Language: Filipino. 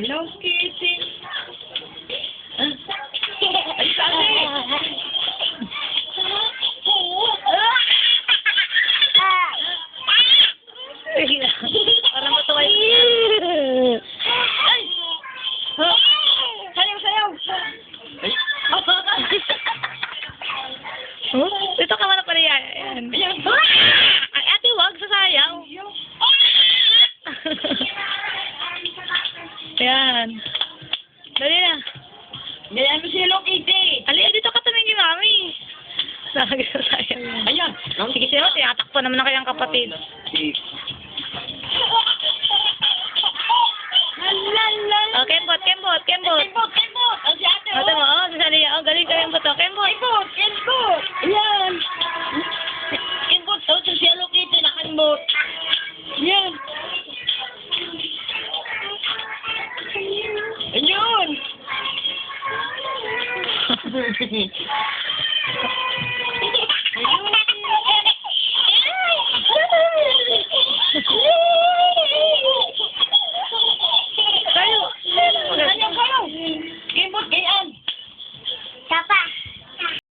Hello, Kitty. Ang sakit! Parang patuway. Ay! Sayaw, sayaw! Ay! Oh, ito ka man na pala yan. Ayan. Ayan. Dali na. Ganyan mo si Hello Kitty. Alin, dito ka tumingin ni Mami. Ayan. Sige sila, tinatakpan naman na kayang kapatid. Okay, oh, kembot, kembot, kembot. Kembot, kembot. Ang si ate, oh. Ate mo, oh, oh sasali oh, galing ka, kembot, oh. Kembot. 四人